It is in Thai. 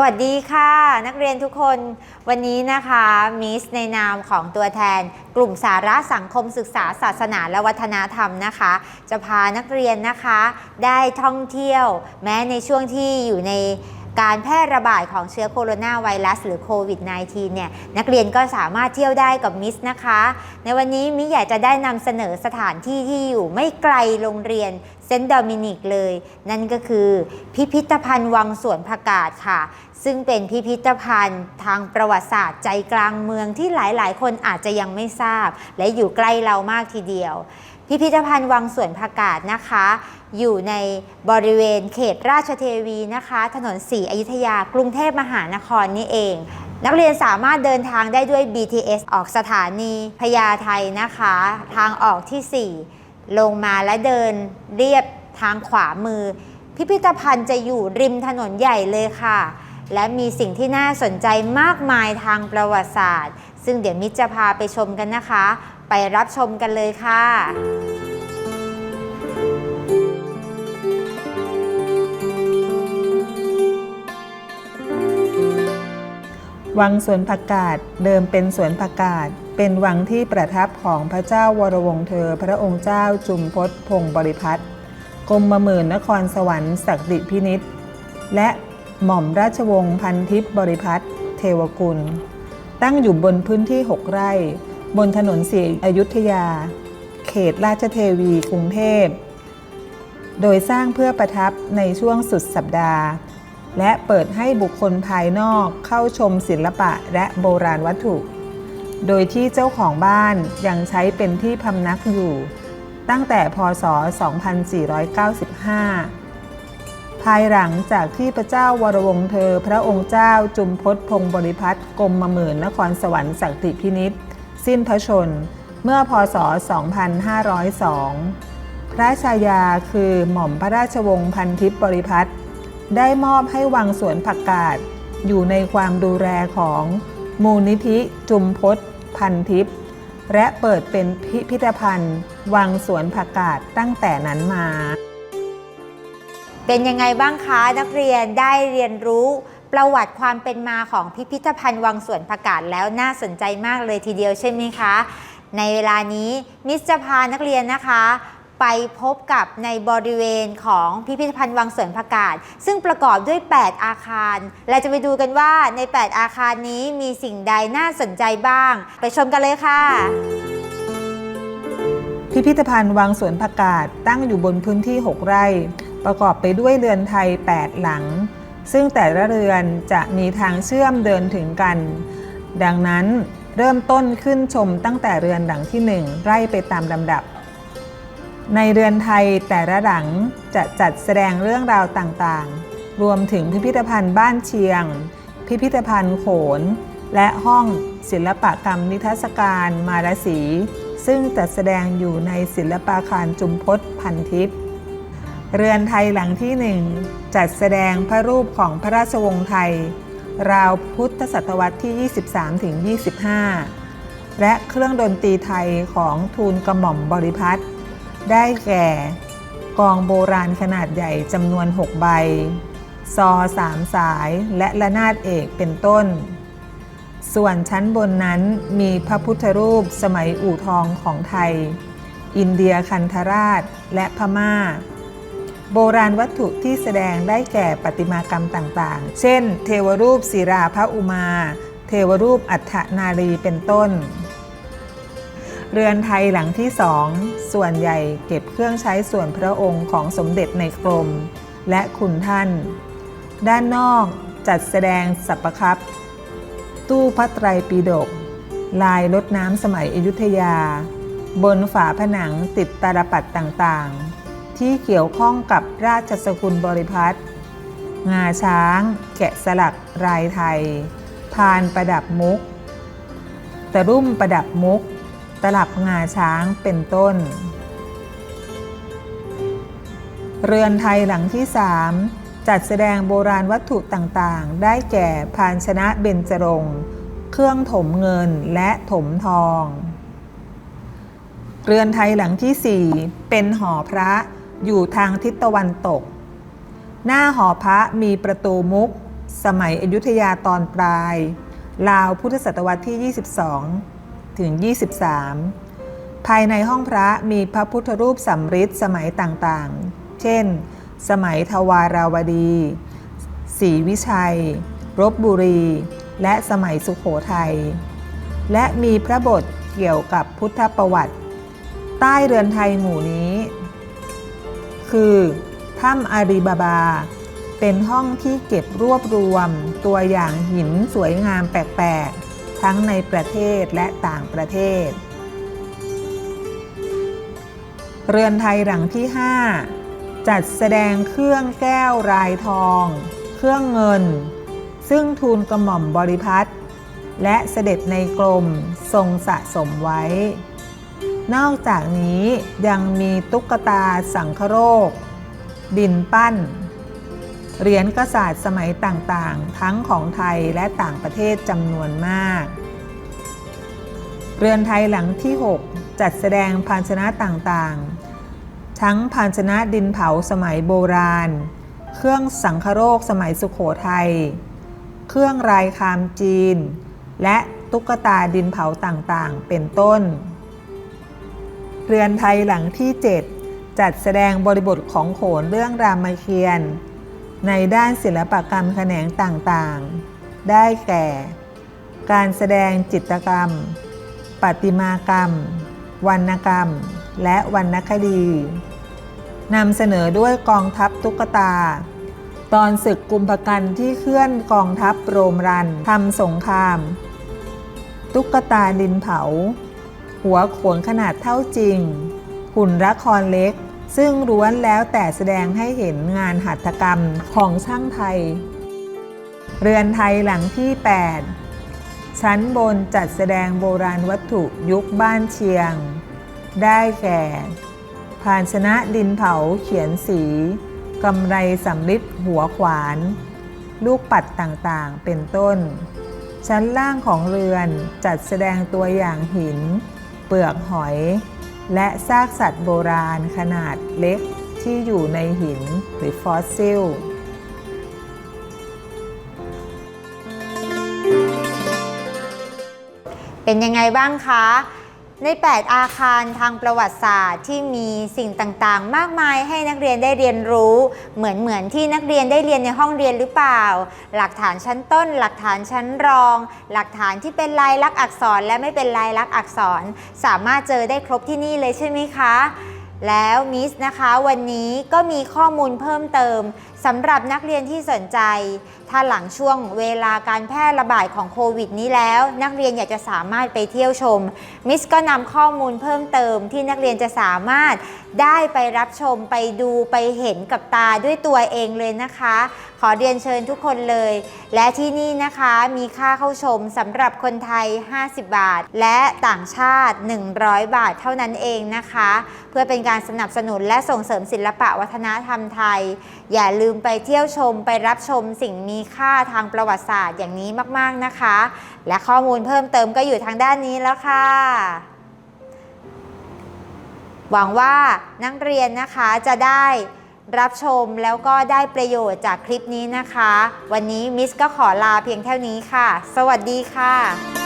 สวัสดีค่ะ นักเรียนทุกคนวันนี้นะคะมิสในนามของตัวแทน กลุ่มสาระสังคมศึกษาศาสนาและวัฒนธรรมนะคะ จะพานักเรียนนะคะ ได้ท่องเที่ยว แม้ในช่วงที่อยู่ใน การแพร่ระบาดของเชื้อโคโรนาไวรัสหรือโควิด -19 เนี่ยนักเรียนก็สามารถเที่ยวได้กับมิสนะคะ ในวันนี้มิอยากจะได้นำเสนอสถานที่ที่อยู่ไม่ไกลโรงเรียนเซนต์โดมินิกเลย นั่นก็คือพิพิธภัณฑ์วังสวนผักกาดค่ะ ซึ่งเป็นพิพิธภัณฑ์ทางประวัติศาสตร์ใจกลางเมืองที่หลายๆ คนอาจจะยังไม่ทราบ และอยู่ใกล้เรามากทีเดียว พิพิธภัณฑ์วังสวนผักกาดนะคะ อยู่ในบริเวณเขตราชเทวีนะคะ ถนนสีอยุธยากรุงเทพมหานครนี่เอง นักเรียนสามารถเดินทางได้ด้วย BTS ออกสถานีพญาไทนะคะ ทางออกที่ 4 ลงมาและเดินเรียบทางขวามือ พิพิธภัณฑ์จะอยู่ริมถนนใหญ่เลยค่ะ และมีสิ่งที่น่าสนใจมากมายทางประวัติศาสตร์ ซึ่งเดี๋ยวมิจะพาไปชมกันนะคะ ไปรับชมกันเลยค่ะวังสวนผักกาดเดิมเป็นสวนผักกาดเป็นวังที่ประทับของพระเจ้าวรวงเธอ พระองค์เจ้าจุมพศพงศ์บริพัตรกรมหมื่นนครสวรรค์ศักดิพินิษและหม่อมราชวงศ์พันทิพย์บริพัตรเทวกุล ตั้งอยู่บนพื้นที่ 6 ไร่ บนถนนสีอยุธยา เขตราชเทวีกรุงเทพ โดยสร้างเพื่อประทับในช่วงสุดสัปดาห์ และเปิดให้บุคคลภายนอกเข้าชมศิลปะและโบราณวัตถุ โดยที่เจ้าของบ้านยังใช้เป็นที่พำนักอยู่ ตั้งแต่พศ 2495ภายหลังจากที่พระเจ้าวรวงเธอ พระองค์เจ้าจุมพศพงศ์บริพัตรกรมมหมื่นนครสวรรค์สักติพินิษฐ์ สิ้นพระชน เมื่อพศ 2502 พระชายาคือหม่อมพระราชวงศ์พันทิพย์บริพัตรได้มอบให้วังสวนผักกาดอยู่ในความดูแลของมูลนิธิจุมพศพันทิพย์และเปิดเป็นพิพิธภัณฑ์ วังสวนผักกาดตั้งแต่นั้นมา เป็นยังไงบ้างคะนักเรียนได้เรียนรู้ ประวัติความเป็นมาของพิพิธภัณฑ์วังสวนผักกาดแล้วน่าสนใจมากเลยทีเดียวใช่ไหมคะ ในเวลานี้มิสจะพานักเรียนนะคะ ไปพบกับในบริเวณของพิพิธภัณฑ์วังสวนผักกาดซึ่งประกอบด้วย 8 อาคารเราจะไปดูกันว่าใน 8 อาคารนี้มีสิ่งใดน่าสนใจบ้าง ไปชมกันเลยค่ะพิพิธภัณฑ์วังสวนผักกาดตั้งอยู่บนพื้นที่ 6 ไร่ ประกอบไปด้วยเรือนไทย 8 หลัง ซึ่งแต่ละเรือนจะมีทางเชื่อมเดินถึงกัน ดังนั้นเริ่มต้นขึ้นชมตั้งแต่เรือนหลังที่ 1 ไล่ไปตามลำดับ ในเรือนไทยแต่ละหลังจะจัดแสดงเรื่องราวต่างๆ รวมถึงพิพิธภัณฑ์บ้านเชียง พิพิธภัณฑ์โขน และห้องศิลปกรรมนิทรรศการมารสี ซึ่งจัดแสดงอยู่ในศิลปาคารจุมพศพันทิพย์ เรือนไทยหลังที่หนึ่งจัดแสดงพระรูปของพระราชวงศ์ไทย ราวพุทธศตวรรษที่ 23-25 และเครื่องดนตรีไทยของทูลกระหม่อมบริพัตรได้แก่ กองโบราณขนาดใหญ่จำนวน 6 ใบ ซอสามสายและระนาดเอกเป็นต้น ส่วนชั้นบนนั้นมีพระพุทธรูปสมัยอู่ทองของไทย อินเดียคันธราชและพม่า โบราณวัตถุที่แสดงได้แก่ประติมากรรมต่างๆ เช่น เทวรูปศิราพระอุมา เทวรูปอัฏฐนารีเป็นต้น เรือนไทยหลังที่สองส่วนใหญ่เก็บเครื่องใช้ส่วนพระองค์ของสมเด็จในกรม และคุณท่าน ด้านนอกจัดแสดงสัปคับ ตู้พระไตรปิฎกลายรดน้ำสมัยอยุธยา บนฝาผนังติดตาลปัดต่างๆ ที่เกี่ยวข้องกับราชสกุลบริพัตรงาช้าง แกะสลักลายไทย พานประดับมุก ตะรุ่มประดับมุก ตลับงาช้างเป็นต้น เรือนไทยหลังที่3จัดแสดงโบราณวัตถุต่างๆ ได้แก่ภาชนะเบญจรงค์เครื่องถมเงินและถมทอง เรือนไทยหลังที่4เป็นหอพระ อยู่ทางทิศตะวันตก หน้าหอพระมีประตูมุก สมัยอยุธยาตอนปลาย ราวพุทธศตวรรษที่ 22 ถึง 23 ภายในห้องพระมีพระพุทธรูปสำริดสมัยต่างๆ เช่น สมัยทวาราวดีศรีวิชัย รบบุรี และสมัยสุขโขทัย และมีพระบทเกี่ยวกับพุทธประวัติ ใต้เรือนไทยหมู่นี้ คือถ้ำอารีบาบา เป็นห้องที่เก็บรวบรวมตัวอย่างหินสวยงามแปลกๆ ทั้งในประเทศและต่างประเทศ เรือนไทยหลังที่ 5 จัดแสดงเครื่องแก้วรายทอง เครื่องเงิน ซึ่งทูลกระหม่อมบริพัตรและเสด็จในกรมทรงสะสมไว้ นอกจากนี้ยังมีตุ๊กตาสังคโรค ดินปั้น เหรียญกษัตริย์สมัยต่างๆ ทั้งของไทยและต่างประเทศจำนวนมาก เรือนไทยหลังที่ 6 จัดแสดงภาชนะต่างๆ ทั้งภาชนะดินเผาสมัยโบราณ เครื่องสังคโรคสมัยสุขโขทัย เครื่องรายคามจีน และตุ๊กตาดินเผาต่างๆ เป็นต้น เรือนไทยหลังที่ 7 จัดแสดงบริบทของโขนเรื่องรามเกียรติ์ในด้านศิลปกรรมแขนงต่างๆ ได้แก่ การแสดงจิตรกรรมประติมากรรม วรรณกรรม และวรรณคดีนำเสนอด้วยกองทัพตุ๊กตา ตอนศึกกุมภกันที่เคลื่อนกองทัพโรมรันทำสงคราม ตุ๊กตาดินเผา หัวโขนขนาดเท่าจริง หุ่นละครเล็ก ซึ่งล้วนแล้วแต่แสดงให้เห็นงานหัตถกรรมของช่างไทย เรือนไทยหลังที่ 8 ชั้นบนจัดแสดงโบราณวัตถุยุคบ้านเชียง ได้แก่ภาชนะดินเผาเขียนสีกำไรสำริดหัวขวาน ลูกปัดต่างๆ เป็นต้น ชั้นล่างของเรือนจัดแสดงตัวอย่างหิน เปลือกหอย และซากสัตว์โบราณขนาดเล็กที่อยู่ในหินหรือฟอสซิลเป็นยังไงบ้างคะ ใน 8 อาคารทางประวัติศาสตร์ที่มีสิ่งต่างๆ มากมายให้นักเรียนได้เรียนรู้ เหมือนเหมือนที่นักเรียนได้เรียนในห้องเรียนหรือเปล่า หลักฐานชั้นต้น หลักฐานชั้นรอง หลักฐานที่เป็นลายลักษณ์อักษรและไม่เป็นลายลักษณ์อักษร สามารถเจอได้ครบที่นี่เลยใช่ไหมคะ แล้วมิสนะคะวันนี้ก็มีข้อมูลเพิ่มเติมสำหรับนักเรียนที่สนใจ ถ้าหลังช่วงเวลาการแพร่ระบาดของโควิดนี้แล้ว นักเรียนอยากจะสามารถไปเที่ยวชม มิสก็นำข้อมูลเพิ่มเติมที่นักเรียนจะสามารถได้ไปรับชมไปดูไปเห็นกับตาด้วยตัวเองเลยนะคะ ขอเรียนเชิญทุกคนเลย และที่นี่นะคะมีค่าเข้าชมสำหรับคนไทย 50 บาท และต่างชาติ 100 บาทเท่านั้นเองนะคะ เพื่อเป็นการสนับสนุนและส่งเสริมศิลปะวัฒนธรรมไทย อย่าลืมไปเที่ยวชมไปรับชมสิ่งมีค่าทางประวัติศาสตร์อย่างนี้มากๆนะคะ และข้อมูลเพิ่มเติมก็อยู่ทางด้านนี้แล้วค่ะหวังว่านักเรียนนะคะจะได้รับชมแล้วก็ได้ประโยชน์จากคลิปนี้นะคะ วันนี้มิสก็ขอลาเพียงเท่านี้ค่ะ สวัสดีค่ะ